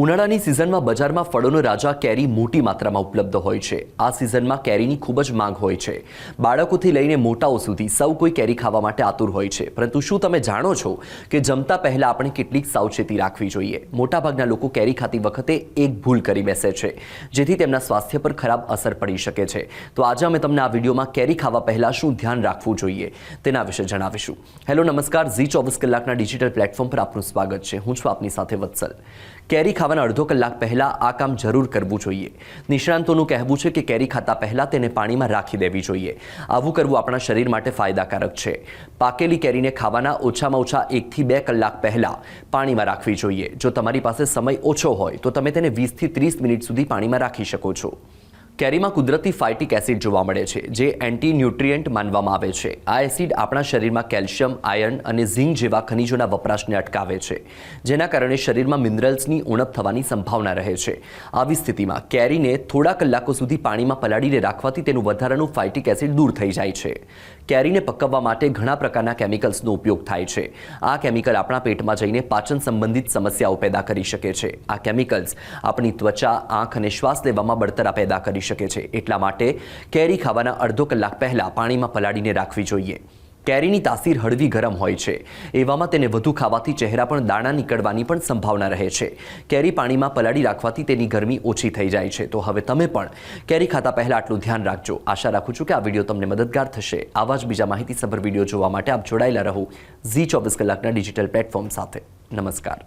ઉનાળાની સિઝનમાં બજારમાં ફળોનો રાજા કેરી મોટી માત્રામાં ઉપલબ્ધ હોય છે. આ સિઝનમાં કેરીની ખૂબ જ માંગ હોય છે. બાળકોથી લઈને મોટાઓ સુધી સૌ કોઈ કેરી ખાવા માટે આતુર હોય છે. પરંતુ શું તમે જાણો છો કે જમતા પહેલાં આપણે કેટલીક સાવચેતી રાખવી જોઈએ? મોટાભાગના લોકો કેરી ખાતી વખતે એક ભૂલ કરી બેસે છે, જેથી તેમના સ્વાસ્થ્ય પર ખરાબ અસર પડી શકે છે. તો આજે અમે તમને આ વિડીયોમાં કેરી ખાવા પહેલાં શું ધ્યાન રાખવું જોઈએ તેના વિશે જણાવીશું. હેલો, નમસ્કાર. ઝી ચોવીસ કલાકના ડિજિટલ પ્લેટફોર્મ પર આપનું સ્વાગત છે. હું છું આપની સાથે વત્સલ. કેરી ખાવાના અડધો કલાક પહેલાં આ કામ જરૂર કરવું જોઈએ. નિષ્ણાંતોનું કહેવું છે કે કેરી ખાતા પહેલાં તેને પાણીમાં રાખી દેવી જોઈએ. આવું કરવું આપણા શરીર માટે ફાયદાકારક છે. પાકેલી કેરીને ખાવાના ઓછામાં ઓછા એકથી બે કલાક પહેલાં પાણીમાં રાખવી જોઈએ. જો તમારી પાસે સમય ઓછો હોય, તો તમે તેને વીસથી ત્રીસ મિનિટ સુધી પાણીમાં રાખી શકો છો. કેરીમાં કુદરતી ફાઇટિક એસિડ જોવા મળે છે, જે એન્ટી ન્યુટ્રિયન્ટ માનવામાં આવે છે. આ એસિડ આપણા શરીરમાં કેલ્શિયમ, આયર્ન અને ઝીંક જેવા ખનિજોના વપરાશને અટકાવે છે, જેના કારણે શરીરમાં મિનરલ્સની ઉણપ થવાની સંભાવના રહે છે. આવી સ્થિતિમાં કેરીને થોડા કલાકો સુધી પાણીમાં પલાળીને રાખવાથી તેનું વધારાનું ફાઇટિક એસિડ દૂર થઈ જાય છે. કેરીને પકવવા માટે ઘણા પ્રકારના કેમિકલ્સનો ઉપયોગ થાય છે. આ કેમિકલ આપણા પેટમાં જઈને પાચન સંબંધિત સમસ્યાઓ પેદા કરી શકે છે. આ કેમિકલ્સ આપણી ત્વચા, આંખ અને શ્વાસ લેવામાં બળતરા પેદા કરી શકે છે. એટલા માટે કેરી ખાવાના અડધો કલાક પહેલાં પાણીમાં પલાળીને રાખવી જોઈએ. કેરીની તાસીર હળવી ગરમ હોય છે. એવામાં તેને વધુ ખાવાથી ચહેરા પણ દાણા નીકળવાની પણ સંભાવના રહે છે. કેરી પાણીમાં પલાળી રાખવાથી તેની ગરમી ઓછી થઈ જાય છે. તો હવે તમે પણ કેરી ખાતા પહેલાં આટલું ધ્યાન રાખજો. આશા રાખું છું કે આ વીડિયો તમને મદદગાર થશે. આવા જ બીજા માહિતીસભર વીડિયો જોવા માટે આપ જોડાયેલા રહો ઝી ચોવીસ કલાકના ડિજિટલ પ્લેટફોર્મ સાથે. નમસ્કાર.